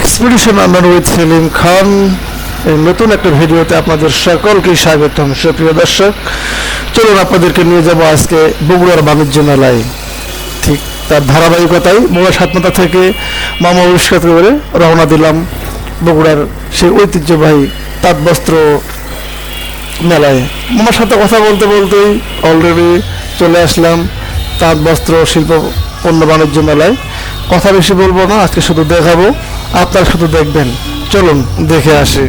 Expedition under with Selim Khan এই নতুন একটা ভিডিওতে আপনাদের সকলকে স্বাগতম। সুপ্রিয় দর্শক, চলুন আপনাদেরকে নিয়ে যাব আজকে বগুড়ার বাণিজ্য মেলায়। ঠিক তার ধারাবাহিকতায় বগুড়া সাতমাতা থেকে মামা আবিষ্কার করে রওনা দিলাম বগুড়ার সেই ঐতিহ্যবাহী তাঁত বস্ত্র মেলায়। মামার সাথে কথা বলতে বলতেই অলরেডি চলে আসলাম তাঁত বস্ত্র শিল্প পণ্য বাণিজ্য মেলায়। কথা বেশি বলব না আজকে শুধু দেখাবো আপনারা শুধু দেখবেন। চলুন দেখে আসি।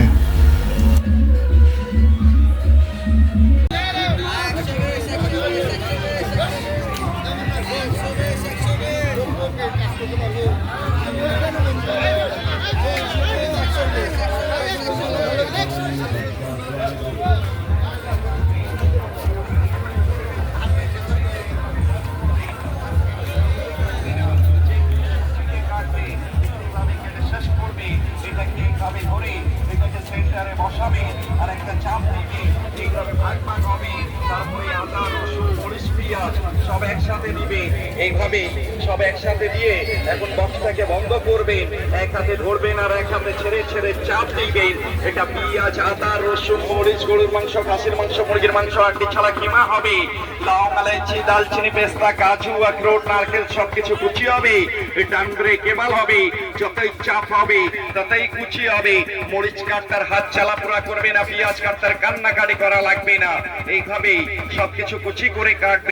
এটাকে বসাবে আর একটা চাপ দিবে এইভাবে ভাগ ভাগ হবে। তারপরে আদা রসুন, মরিচ, পেঁয়াজ সব একসাথে দিবে। এইভাবে সব একসাথে দিয়ে এখন বক্সটাকে বন্ধ করবেন এক হাতে ধরবেন আর এক হাতে ছেড়ে ছেড়ে চাপ দিবেন। এটা পেঁয়াজ আদা রসুন, মরিচ, গরুর মাংস, খাসির মাংস, মুরগির মাংস, আটটি ছাড়া কিমা হবে? লং এলাইচি দালচিনি, পেস্তা, কাজু, আখরোট, নারকেল সবকিছু কুচি হবে। করে কেবল হবে। যতই চাপ হবে, ততই কুচি হবে। মরিচ কাটতার হাত চালাপোড়া করবে না, পেঁয়াজ কাটতার কান্নাকাটি করা লাগবে না। এইভাবেই সবকিছু কুচি করে কাটবে।